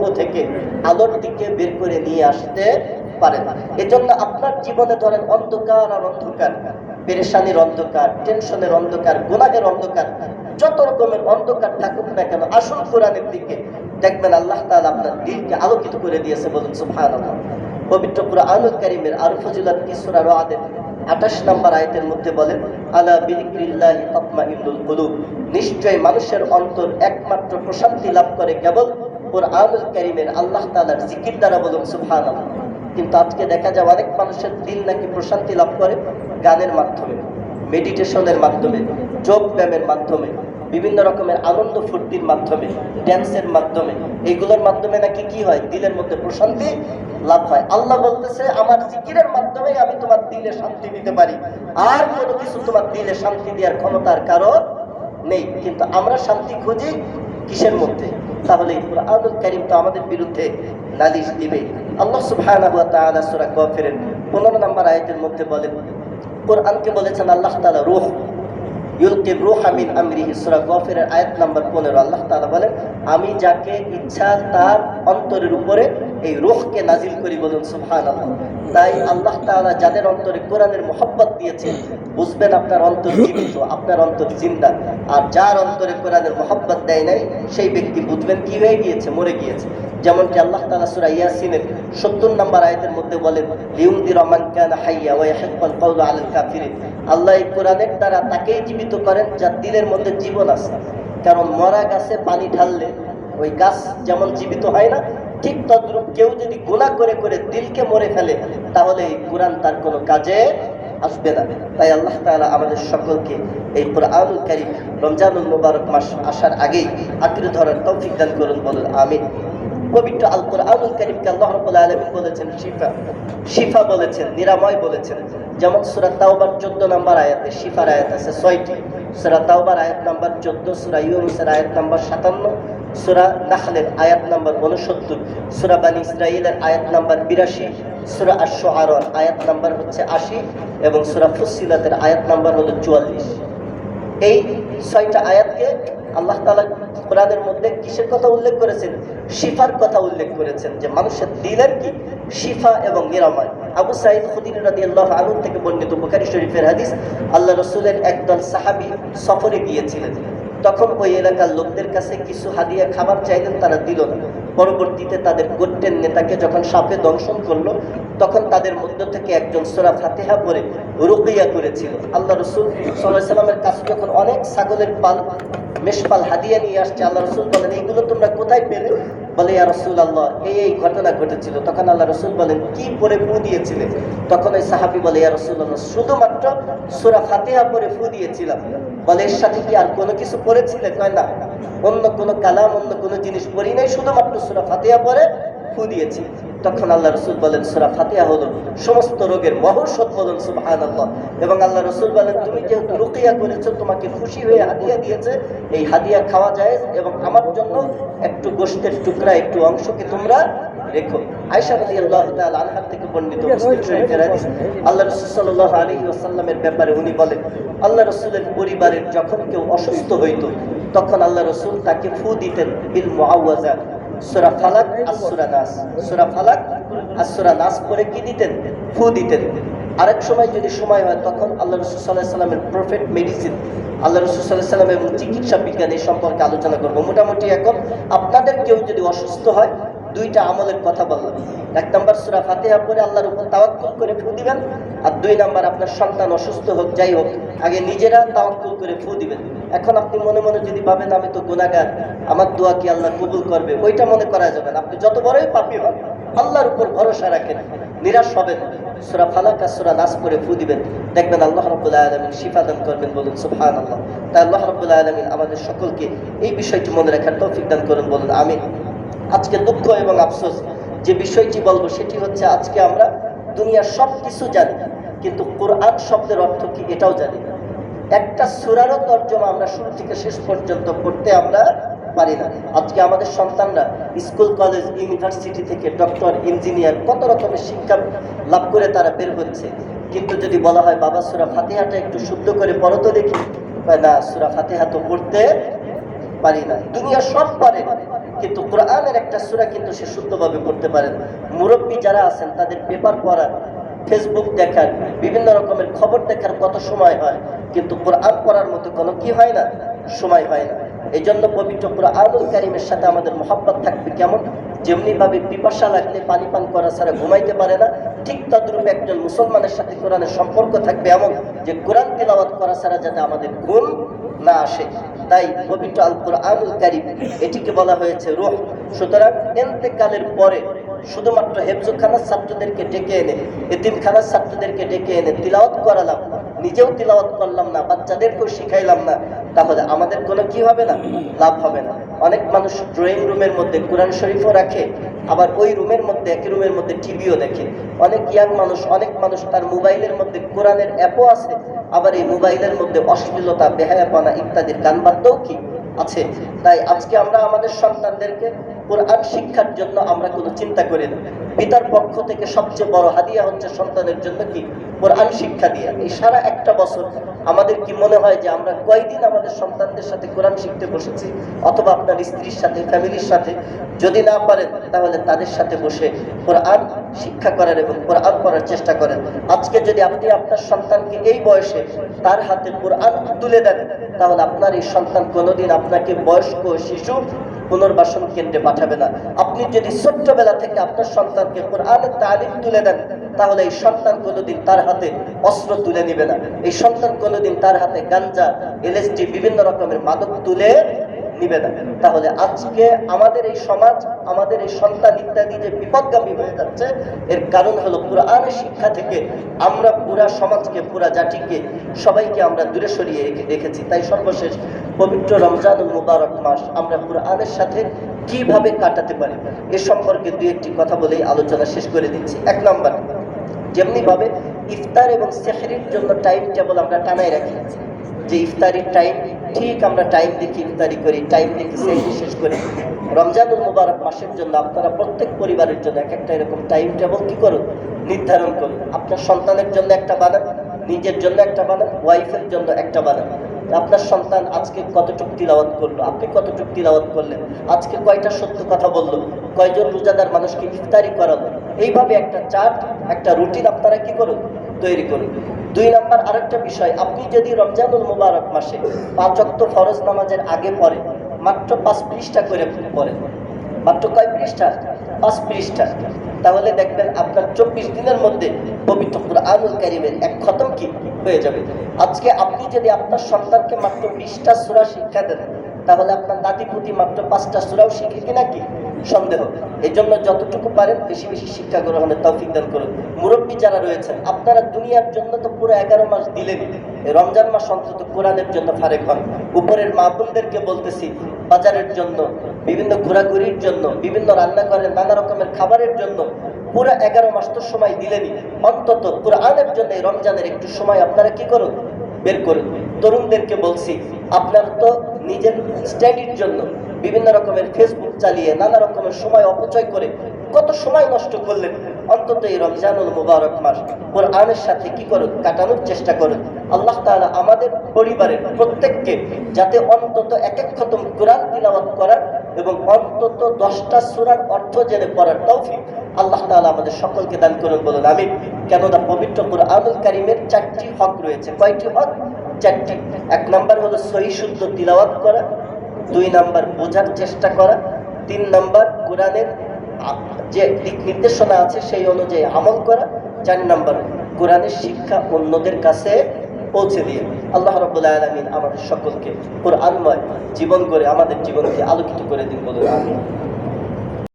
সমূহ থেকে আলোর দিকে বের করে নিয়ে আসতে পারেন এজন্য আপনার জীবনে ধরেন অন্ধকার আর অন্ধকার, পেরেশানির অন্ধকার, টেনশনের অন্ধকার গোলাগের অন্ধকার, যত রকমের অন্ধকার থাকুক না কেন, আসুন কোরআনের দিকে। দেখবেন আল্লাহ তাআলা আপনার দিলকে আলোকিত করে দিয়েছে বলুন, সুবহানাল্লাহ। পবিত্র কুরআনুল কারীমের আর ফজিলত কি সূরা রাদের 28 নম্বর আয়াতের মধ্যে বলেন আলা বিযিকরিল্লাহি তাতমাইন্নুল কুলুব। নিশ্চয় মানুষের অন্তর একমাত্র প্রশান্তি লাভ করে কেবল কুরআনুল কারীমের আল্লাহ তাআলার জিকির দ্বারা বলুন, সুবহানাল্লাহ। কিন্তু আজকে দেখা যায় অনেক মানুষের নাকি প্রশান্তি লাভ করে গানের মাধ্যমে, মেডিটেশনের মাধ্যমে, যোগ ব্যায়ামের মাধ্যমে, বিভিন্ন রকমের আনন্দ ফুর্তির মাধ্যমে, ড্যান্সের মাধ্যমে। এইগুলোর মাধ্যমে নাকি কি হয়? দিলের মধ্যে প্রশান্তি লাভ হয়। আল্লাহ বলতেছে, আমার জিকিরের মাধ্যমে আমি তোমার দিলে শান্তি দিতে পারি। আর কোনো কিছু তোমার দিলে শান্তি দেওয়ার ক্ষমতার কারণ নেই। কিন্তু আমরা শান্তি খুঁজি কিসের মধ্যে? তাহলে আব্দুল করিম তো আমাদের বিরুদ্ধে নালিশ দিবে। আল্লাহ তাআলা সূরা কাফিরের 15 নম্বর আয়তের মধ্যে বলেন, কোরআনকে বলেছেন আল্লাহ তালা রূহ ইউলকি রূহা মিন আমরিহি, সূরা কাফিরের আয়াত নাম্বার 15 আল্লাহ তাআলা বলেন, আমি যাকে ইচ্ছা তার অন্তরের উপরে এই রূহকে নাজিল করি বলুন, সুবহানাল্লাহ। তাই আল্লাহ তাআলা যাদের অন্তরে কোরআনের মোহাব্বত দিয়েছেন, বুঝবেন আপনার অন্তর জীবিত, আপনার অন্তর জিন্দা। আর যার অন্তরে কোরআনের মোহাব্বত দেয় নাই, সেই ব্যক্তি বুঝবেন কি হয়ে গিয়েছে, মরে গিয়েছে। যেমনটি আল্লাহ তাআলা সূরা ইয়াসিনের 70 নম্বর আয়তের মধ্যে বলেন লিউমদির রহমান কানা হাইয়া ওয়া ইয়াহিক্কাল কাওলু আলাল আল্লাহ এই কোরআনের দ্বারা তাকেই জীবিত করেন যার দিলের মধ্যে জীবন আছে। কারণ মরা গাছে পানি ঢাললে ওই গাছ যেমন জীবিত হয় না, ঠিক তদ্রূপ কেউ যদি গুণা করে করে দিলকে মরে ফেলে, তাহলে এই কোরআন তার কোনো কাজে আসবে না। তাই আল্লাহ তাআলা আমাদের সকলকে এই কোরআনুল রমজানুল মুবারক মাস আসার আগেই আঁকড়ে ধরার তৌফিক দান করুন বলুন, আমিন। পবিত্র আল কোরআনুল কারীমকে আল্লাহ রাব্বুল আলামিন বলেছেন, শিফা শিফা বলেছেন, নিরাময় বলেছেন। যেমন সূরা তাওবার 14 নম্বর আয়াতে শিফার আয়াত আছে 6টি সূরা তাওবার আয়াত নাম্বার 14 সূরা ইউনূসের আয়াত নাম্বার 57 সূরা নাহলের আয়াত নাম্বার 69 সূরা বানী ইসরাঈলের আয়াত নাম্বার 82 সূরা আশ-শুআরার আয়াত নাম্বার হচ্ছে 80 এবং সূরা ফুসসিলাতের আয়াত নাম্বার হলো 44 এই ছয়টা আয়াতকে আল্লাহ তালা কোরআনের মধ্যে কিসের কথা উল্লেখ করেছেন? শিফার কথা উল্লেখ করেছেন যে মানুষের দিলের কি? শিফা এবং নিরাময়। আবু সাইদ খুদির আল্লাহ আনহু থেকে বর্ণিত বুখারী শরীফের হাদিস, আল্লাহ রসুলের একদল সাহাবি সফরে গিয়েছিলেন। তখন ওই এলাকার লোকদের কাছে কিছু হাদিয়া খাবার চাইলেন, তারা দিল না। পরবর্তীতে তাদের গোত্রের নেতাকে যখন সাপে দংশন করল, তখন তাদের মধ্য থেকে একজন সোরা ফাতেহা পরে রুকিয়া করেছিল। আল্লাহ রসুল সাল্লাহ সাল্লামের কাছে যখন অনেক ছাগলের পাল, মেষপাল হাদিয়া নিয়ে আসছে, আল্লাহ রসুল বলেন এইগুলো তোমরা কোথায় পেলে? বলে, ইয়া রসুল আল্লাহ এই এই ঘটনা ঘটেছিল। তখন আল্লাহ রসুল বলেন, কি পরে ফু দিয়েছিলে? তখন ওই সাহাবি বলে, ইয়া রসুল আল্লাহ শুধুমাত্র সুরা ফাতেহা পরে ফু দিয়েছিলাম। বলে সাথে কি আর কোনো কিছু পড়েছিলে কয় না অন্য কোনো কালাম, অন্য কোনো জিনিস পড়ি নাই, শুধুমাত্র সুরা ফাতেহা পরে ফু দিয়েছি। তখন আল্লাহ রসুল বলেন, সুরা ফাতিহা হলো সমস্ত রোগের মহৌষধ বলেন সুবহান এবং আল্লাহ রসুল বলেন, তুমি যেহেতু রুকিয়া করেছ, তোমাকে খুশি হয়ে হাদিয়া দিয়েছে, এই হাদিয়া খাওয়া যায় এবং আমার জন্য একটু গোষ্ঠের টুকরা, একটু অংশকে তোমরা রেখো। আয়সা আল্লাহ থেকে বর্ণিত আল্লাহ আলী ব্যাপারে উনি বলেন, আল্লাহ রসুলের পরিবারের যখন কেউ অসুস্থ হইতো, তখন আল্লাহ রসুল তাকে ফু দিতেন বিল মুআওয়াজা। সুরা ফালাক আর সুরা নাস। সুরা ফালাক আর সুরা নাস পরে কি দিতেন? ফু দিতেন। আরেক সময় যদি সময় হয়, তখন আল্লাহ রসুল সাল্লাহ সাল্লামের প্রফেট মেডিসিন আল্লাহ রসুল সাল্লাহ সাল্লাম এবং চিকিৎসা বিজ্ঞান এই সম্পর্কে আলোচনা করব। মোটামুটি এখন আপনাদের কেউ যদি অসুস্থ হয় দুইটা আমলের কথা বললাম। এক নম্বর সুরা ফাতেহা পরে আল্লাহর উপর তাওয়াক্কুল করে ফু দিবেন, আর দুই নাম্বার আপনার সন্তান অসুস্থ হোক, যাই হোক, আগে নিজেরা তাওয়াক্কুল করে ফু দিবেন। এখন আপনি মনে মনে যদি ভাবেন, আমি তো গুনাহগার, আমার দোয়া কি আল্লাহ কবুল করবে? ওইটা মনে করা যাবে না। আপনি যত বড়ই পাপি হন, আল্লাহর উপর ভরসা রাখেন, নিরাশ হবেন সুরা ফালাক সুরা নাস করে ফু দিবেন। দেখবেন আল্লাহ রব্বুল্লাহ আলমিন শিফা দান করবেন বলুন সুবহান আল্লাহ তাই আল্লাহ রব্বুল্লাহ আলমিন আমাদের সকলকে এই বিষয়টি মনে রাখার তৌফিক দান করুন বলুন, আমিন। আজকে দুঃখ এবং আফসোস। যে বিষয়টি বলব সেটি হচ্ছে আজকে আমরা দুনিয়ার সব কিছু জানি, কিন্তু কোরআন শব্দের অর্থ কি এটাও জানি না। একটা সুরারও তর্জমা আমরা শুরু থেকে শেষ পর্যন্ত পড়তে আমরা পারি না। আজকে আমাদের সন্তানরা স্কুল, কলেজ, ইউনিভার্সিটি থেকে ডক্টর, ইঞ্জিনিয়ার কত রকমের শিক্ষা লাভ করে তারা বের হচ্ছে। কিন্তু যদি বলা হয়, বাবা, সুরা ফাতেহাটা একটু শুদ্ধ করে পড়ো তো দেখি। না, সুরা ফাতেহা তো পড়তে পারি না। দুনিয়া সব পারে। কিন্তু কোরআনের একটা সূরা কিন্তু সে শুদ্ধভাবে পড়তে পারেন। মুরব্বী যারা আছেন, তাদের পেপার পড়ার, ফেসবুক দেখার, বিভিন্ন রকমের খবর দেখার কত সময় হয়, কিন্তু কোরআন পড়ার মতো কোনো কি হয় না? সময় হয় না। এই জন্য পবিত্র কোরআনুল কারিমের সাথে আমাদের মোহাব্বত থাকবে কেমন? যেমনি ভাবে পিপাসা লাগলে পানি পান করা ছাড়া ঘুমাইতে পারে না, ঠিক তদ্রূপ একজন মুসলমানের সাথে কোরআনের সম্পর্ক থাকবে এমন যে কোরআন তিলাওয়াত করা ছাড়া যাতে আমাদের ঘুম না আসে। তাই পবিত্র আল কোরআনুল কারিম এটিকে বলা হয়েছে রোহ। সুতরাং এন্তেকালের পরে শুধুমাত্র হেফজুখানার ছাত্রদেরকে ডেকে এনে, এতিমখানার ছাত্রদেরকে ডেকে এনে তিলাওয়াত করালাম। নিজেও তিলাওয়াত করলাম না, বাচ্চাদেরকেও শিখাইলাম না। তাহলে আমাদের কোনো কি হবে না? লাভ হবে না। অনেক মানুষ ড্রয়িং রুমের মধ্যে কোরআন শরীফও রাখে, আবার ওই রুমের মধ্যে, একই রুমের মধ্যে টিভিও দেখে। অনেক ইয়াং মানুষ, অনেক মানুষ তার মোবাইলের মধ্যে কোরআনের অ্যাপও আছে, আবার এই মোবাইলের মধ্যে অশ্লীলতা, বেহায়াপনা ইত্যাদির গান বাদ্যও কি আছে? তাই আজকে আমরা আমাদের সন্তানদেরকে কোরআন শিক্ষার জন্য আমরা কোনো চিন্তা করি না। পিতার পক্ষ থেকে সবচেয়ে বড় হাদিয়া হচ্ছে সন্তানের জন্য কি? কোরআন শিক্ষা দিয়ে। এই সারা একটা বছর আমাদের কি মনে হয় যে আমরা কয়দিন আমাদের সন্তানদের সাথে কোরআন শিখতে বসেছি? অথবা আপনার স্ত্রীর সাথে, ফ্যামিলির সাথে? যদি না পারেন, তাহলে তাদের সাথে বসে কোরআন শিক্ষা করার এবং কোরআন পড়ার চেষ্টা করেন। আজকে যদি আপনি আপনার সন্তানকে এই বয়সে তার হাতে কোরআন তুলে দেন, তাহলে আপনার এই সন্তান কোনোদিন আপনাকে বয়স্ক শিশু পুনর্বাসন কেন্দ্রে পাঠাবে না। আপনি যদি ছোট্টবেলা থেকে আপনার সন্তানকে কোরআনের তালিম তুলে দেন, তাহলে এই সন্তান কোনোদিন তার হাতে অস্ত্র তুলে নিবে না। এই সন্তান কোনোদিন তার হাতে গাঞ্জা, এলএসডি, বিভিন্ন রকমের মাদক তুলে নিবে না তাহলে আজকে আমাদের এই সমাজ, আমাদের এই সন্তান ইত্যাদি যে বিপদগামী হয়ে যাচ্ছে, এর কারণ হলো কোরআনের শিক্ষা থেকে আমরা পুরা সমাজকে, পুরা জাতিকে, সবাইকে আমরা দূরে সরিয়ে রেখে রেখেছি। তাই সর্বশেষ পবিত্র রমজানুল মুবারক মাস আমরা কোরআনের সাথে কীভাবে কাটাতে পারি, এ সম্পর্কে দুই একটি কথা বলেই আলোচনা শেষ করে দিচ্ছি। এক নম্বর যেমনি ভাবে ইফতার এবং সেহরির জন্য টাইম টেবল আমরা টানাই রাখি। যে ইফতারির টাইম ঠিক আমরা টাইম দেখি ইফতারি করি টাইম দেখি সেই শেষ করি? রমজানুল মুবারক মাসের জন্য আপনারা প্রত্যেক পরিবারের জন্য এক একটা এরকম টাইম টেবল কি করুন? নির্ধারণ করুন। আপনার সন্তানের জন্য একটা বানান, নিজের জন্য একটা বানান ওয়াইফের জন্য একটা বানান। আপনার সন্তান আজকে কতটুকু তিলাওয়াত করল? আপনি কতটুকু তিলাওয়াত করলেন? আজকে কয়টা সত্য কথা বলল? কয়জন রোজাদার মানুষকে ইফতারি করালো? এইভাবে একটা চার্ট একটা রুটিন আপনারা কি করুন? তৈরি করুন। দুই নাম্বার আরেকটা বিষয়, আপনি যদি রমজানুল মুবারক মাসে পাঁচ অক্ত ফরজ নামাজের আগে পড়ে মাত্র পাঁচ পৃষ্ঠা করে পড়েন। মাত্র কয় পৃষ্ঠা? পাঁচ পৃষ্ঠা। তাহলে দেখবেন আপনার চব্বিশ দিনের মধ্যে পবিত্র কুরআনুল কারিমের এক খতম কি? হয়ে যাবে। আজকে আপনি যদি আপনার সন্তানকে মাত্র বিশটা সুরা শিক্ষা দেন, তাহলে আপনার নাতি পুতি মাত্র পাঁচটা সুরাও শিখে কিনা কি? সন্দেহ। এই জন্য যতটুকু পারেন বেশি বেশি শিক্ষা গ্রহণের তৌফিক দান করুন। মুরব্বী যারা রয়েছেন, আপনারা দুনিয়ার জন্য তো পুরো এগারো মাস দিলেন রমজান মাস অন্তত কোরআনের জন্য ফারেক হন। উপরের মা বোনদেরকে বলতেছি, বাজারের জন্য, বিভিন্ন ঘোরাঘুরির জন্য, বিভিন্ন রান্নাঘরের নানা রকমের খাবারের জন্য পুরো এগারো মাস তো সময় দিলেনি। অন্তত কোরআনের জন্য রমজানের একটু সময় আপনারা কি করুন? বের করুন। তরুণদেরকে বলছি, আপনার তো নিজের স্টাডির জন্য বিভিন্ন রকমের ফেসবুক চালিয়ে নানা রকমের সময় অপচয় করে কত সময় নষ্ট করলেন। অন্তত এই রমজানুল মুবারক মাস কোরআনের সাথে কি করুন? কাটানোর চেষ্টা করুন। আল্লাহ তাআলা আমাদের পরিবারের প্রত্যেককে যাতে অন্তত এক এক খতম কোরআন তিলাওয়াত করার এবং অন্তত দশটা সুরার অর্থ জেনে পড়ার তৌফিক আল্লাহ তাআলা আমাদের সকলকে দান করুন বলুন আমি কেননা পবিত্র কোরআনুল কারিমের চারটি হক রয়েছে। কয়টি হক? চারটি। এক নাম্বার হলো সহি শুদ্ধ তিলাওয়াত করা, দুই নাম্বার বোঝার চেষ্টা করা, তিন নাম্বার কোরআনের যে দিক নির্দেশনা আছে সেই অনুযায়ী আমল করা, চার নাম্বার কোরআনের শিক্ষা অন্যদের কাছে পৌঁছে দিয়ে। আল্লাহ রব্বুল আলমিন আমাদের সকলকে কোরআনময় জীবন করে আমাদের জীবনকে আলোকিত করে দিন বলুন আমি